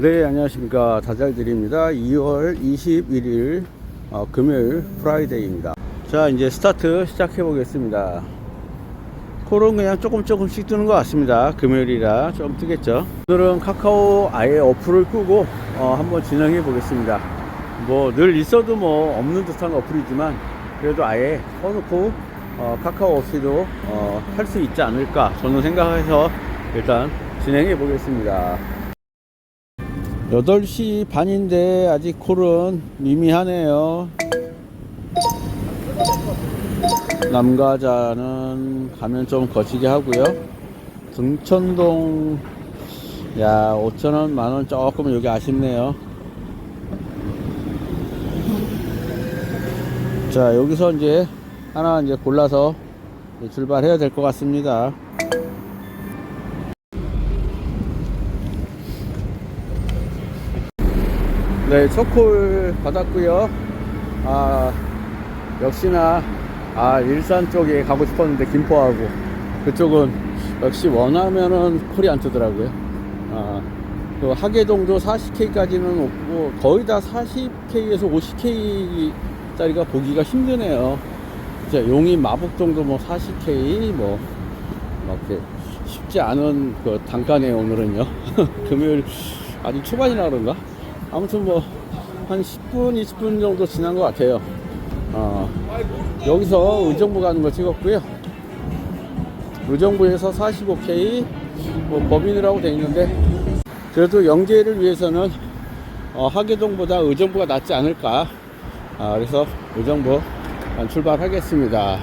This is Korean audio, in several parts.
네, 안녕하십니까. 다잘들입니다. 2월 21일 어, 금요일 프라이데이입니다. 자, 이제 스타트 시작해 보겠습니다. 콜은 그냥 조금 조금씩 뜨는 것 같습니다. 금요일이라 좀 뜨겠죠. 오늘은 카카오 아예 어플을 끄고 어, 한번 진행해 보겠습니다. 뭐 늘 있어도 뭐 없는 듯한 어플이지만 그래도 아예 꺼놓고 어, 카카오 없이도 어, 할 수 있지 않을까 저는 생각해서 일단 진행해 보겠습니다. 8시 반인데 아직 콜은 미미하네요. 남가자는 가면 좀 거치게 하고요. 등천동 야 5천원 만원 조금 여기 아쉽네요. 자 여기서 이제 하나 이제 골라서 출발해야 될 것 같습니다. 네, 초콜 받았고요. 아, 역시나 아, 일산 쪽에 가고 싶었는데 김포하고 그쪽은 역시 원하면은 콜이 안 뜨더라고요. 아, 그 하계동도 40K까지는 없고 거의 다 40K에서 50K짜리가 보기가 힘드네요. 진짜 용인 마북동도 뭐 40K 뭐 이렇게 쉽지 않은 그 단가네요 오늘은요. 금요일 아직 초반이라 그런가? 아무튼 뭐 한 10분, 20분 정도 지난 것 같아요. 어, 여기서 의정부 가는 거 찍었고요. 의정부에서 45K 뭐 법인이라고 돼 있는데 그래도 영계를 위해서는 어, 하계동보다 의정부가 낫지 않을까. 아, 그래서 의정부 출발하겠습니다.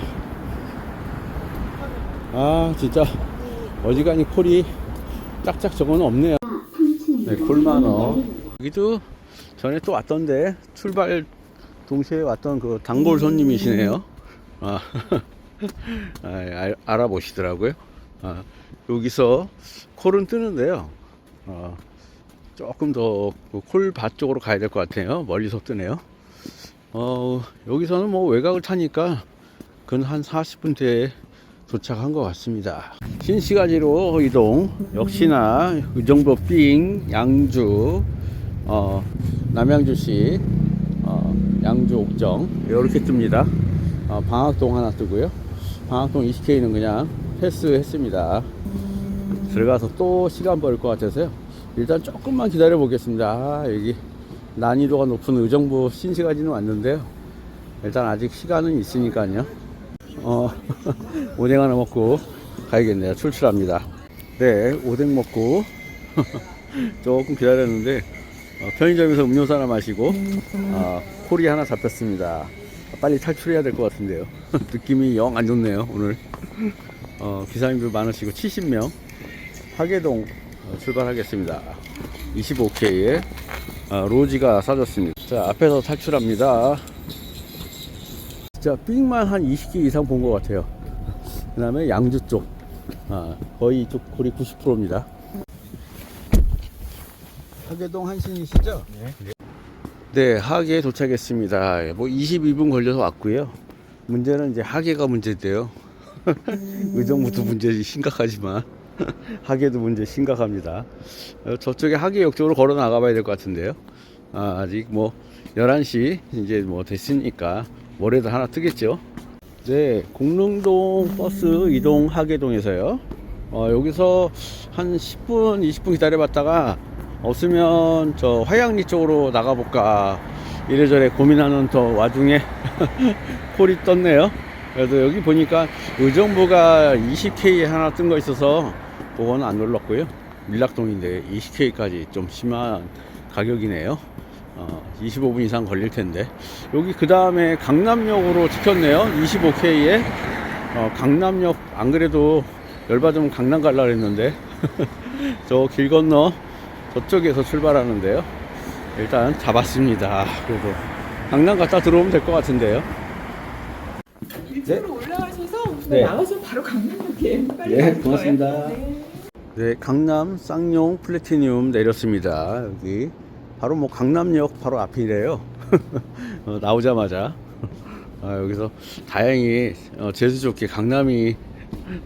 아 진짜 어지간히 콜이 짝짝 저거는 없네요. 네, 콜만어. 여기도 전에 또 왔던데 출발 동시에 왔던 그 단골 손님이시네요. 아, 아, 알- 알아보시더라고요. 아, 여기서 콜은 뜨는데요. 어, 조금 더 콜밭 쪽으로 가야 될 것 같아요. 멀리서 뜨네요. 어, 여기서는 뭐 외곽을 타니까 근 한 40분 뒤에 도착한 것 같습니다. 신시가지로 이동. 역시나 의정부 삥, 양주, 어, 남양주시, 어, 양주 옥정 이렇게 뜹니다. 어, 방학동 하나 뜨고요. 방학동 20K는 그냥 패스했습니다. 들어가서 또 시간 벌것 같아서요. 일단 조금만 기다려 보겠습니다. 아, 여기 난이도가 높은 의정부 신시가지는 왔는데요. 일단 아직 시간은 있으니까요. 어, 오뎅 하나 먹고 가야겠네요. 출출합니다. 네, 오뎅 먹고 조금 기다렸는데 어, 편의점에서 음료수 하나 마시고 어, 콜이 하나 잡혔습니다. 빨리 탈출해야 될 것 같은데요. 느낌이 영 안 좋네요. 오늘 어, 기사님들 많으시고 70명 하계동 어, 출발하겠습니다. 25K에 어, 로지가 사줬습니다. 자 앞에서 탈출합니다. 진짜 삑만 한 20개 이상 본 것 같아요. 그 다음에 양주 쪽. 아, 거의 이쪽 골이 90%입니다. 하계동 한신이시죠? 네. 네, 하계에 도착했습니다. 뭐 22분 걸려서 왔고요. 문제는 이제 하계가 문제인데요. 의정부도 문제 심각하지만 하계도 문제 심각합니다. 어, 저쪽에 하계역 쪽으로 걸어 나가봐야 될 것 같은데요. 아, 아직 뭐 11시 이제 뭐 됐으니까 모레도 하나 뜨겠죠. 네, 공릉동 버스 이동 하계동에서요. 어, 여기서 한 10분, 20분 기다려봤다가 없으면 저 화양리 쪽으로 나가볼까 이래저래 고민하는 더 와중에 콜이 떴네요. 그래도 여기 보니까 의정부가 20K 하나 뜬 거 있어서 그거는 안 눌렀고요. 밀락동인데 20K까지 좀 심한 가격이네요. 어, 25분 이상 걸릴 텐데 여기 그 다음에 강남역으로 찍혔네요 25K에 어, 강남역 안 그래도 열받으면 강남 갈라 그랬는데 저 길 건너 저쪽에서 출발하는데요 일단 잡았습니다 그래도 강남 갔다 들어오면 될 것 같은데요 이쪽으로 올라가셔서 네. 나가서 바로 강남역에 빨리 네, 고맙습니다. 거예요. 네. 네 강남 쌍용 플래티늄 내렸습니다 여기 바로 뭐 강남역 바로 앞이래요 어, 나오자마자 아, 여기서 다행히 어, 재수 좋게 강남이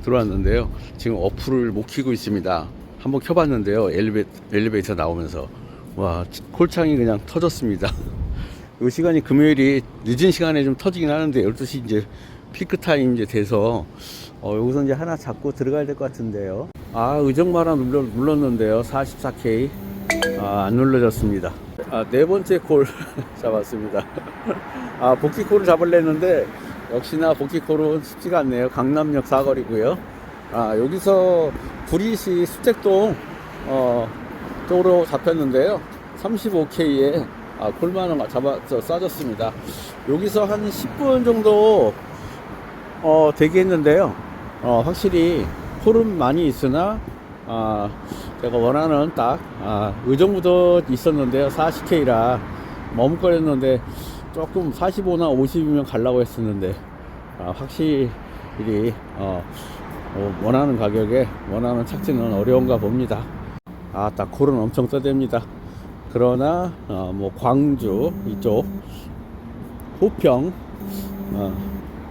들어왔는데요. 지금 어플을 못 키고 있습니다. 한번 켜봤는데요. 엘리베, 엘리베이터 나오면서 와, 콜창이 그냥 터졌습니다. 이 시간이 금요일이 늦은 시간에 좀 터지긴 하는데 12시 이제 피크 타임 이제 돼서 어, 여기서 이제 하나 잡고 들어가야 될 것 같은데요. 아, 의정마라 눌러, 눌렀는데요. 44K. 아, 안 눌러졌습니다. 아, 네 번째 콜 잡았습니다. 아, 복귀 콜을 잡으려는데 역시나 복귀 콜은 쉽지가 않네요. 강남역 사거리고요. 아, 여기서 구리시 수택동 어, 쪽으로 잡혔는데요. 35K에 아, 콜만원 잡아서 싸졌습니다. 여기서 한 10분 정도 어, 대기했는데요. 어, 확실히 콜은 많이 있으나 아, 제가 원하는 딱 아, 의정부도 있었는데요. 40K라 머뭇거렸는데 조금 45나 50이면 가려고 했었는데 아, 확실히 어, 어, 원하는 가격에 원하는 착지는 어려운가 봅니다. 아, 딱 콜은 엄청 떠댑니다. 그러나 어, 뭐 광주 이쪽 호평 어,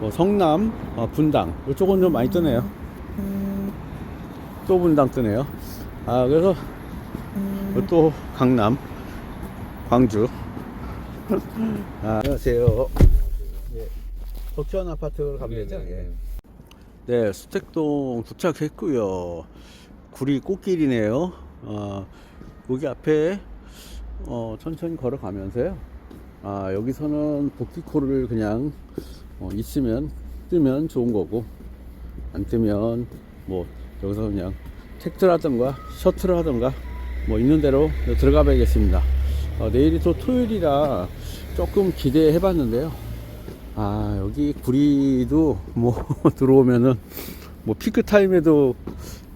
뭐 성남 어, 분당 이쪽은 좀 많이 뜨네요. 또 분당 뜨네요. 아 그래서 또 강남 광주 아, 안녕하세요. 예, 덕천 아파트로 가면 되죠? 예. 네, 수택동 도착했고요. 구리 꽃길이네요. 어, 여기 앞에 어, 천천히 걸어가면서요. 아, 여기서는 복귀코를 그냥 어, 있으면 뜨면 좋은 거고 안 뜨면 뭐 여기서 그냥 택트라든가 셔틀을 하든가 뭐 있는 대로 들어가 봐야겠습니다. 어, 내일이 또 토요일이라 조금 기대해 봤는데요. 아, 여기 구리도 뭐 들어오면은 뭐 피크 타임에도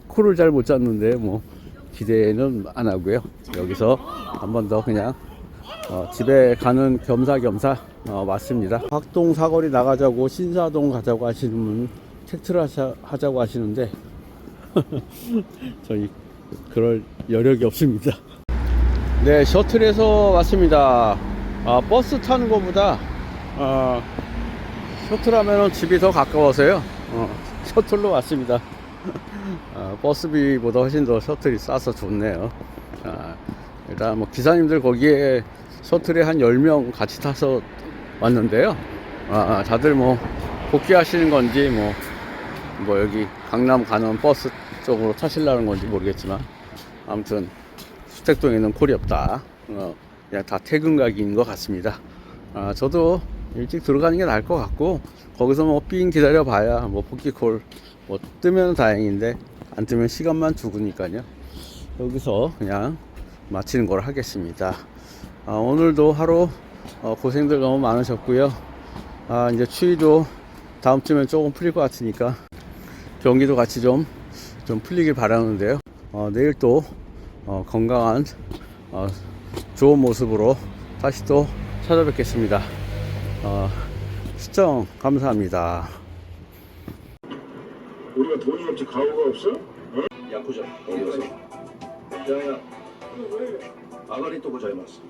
코를 잘 못 잡는데 뭐 기대는 안 하고요. 여기서 한 번 더 그냥 어, 집에 가는 겸사겸사 어, 맞습니다. 확동 사거리 나가자고 신사동 가자고 하시는 분 택트를 하자, 하자고 하시는데 저희 그럴 여력이 없습니다. 네, 셔틀에서 왔습니다. 아, 버스 타는 것보다 어, 셔틀 하면은 집이 더 가까워서요. 어, 셔틀로 왔습니다. 어, 버스비보다 훨씬 더 셔틀이 싸서 좋네요. 아, 일단 뭐 기사님들 거기에 셔틀에 한 10명 같이 타서 왔는데요. 아, 다들 뭐 복귀하시는 건지 뭐, 뭐 여기 강남 가는 버스 쪽으로 타시려는 건지 모르겠지만 아무튼 수택동에는 콜이 없다. 어, 그냥 다 퇴근 각인 것 같습니다. 아, 저도 일찍 들어가는 게 나을 것 같고 거기서 뭐삥 기다려 봐야 뭐 복귀콜 뭐 뜨면 다행인데 안 뜨면 시간만 죽으니까요. 여기서 그냥 마치는 걸 하겠습니다. 아, 오늘도 하루 어, 고생들 너무 많으셨고요. 아, 이제 추위도 다음 주면 조금 풀릴 것 같으니까 경기도 같이 좀, 좀 풀리길 바라는데요. 어, 내일 또 어, 건강한 어, 좋은 모습으로 다시 또 찾아뵙겠습니다. 어, 시청 감사합니다. 우리가 돈이 없지 가오가 없어? 야쿠자 어디 가서 야야 아가리 또 고자이마스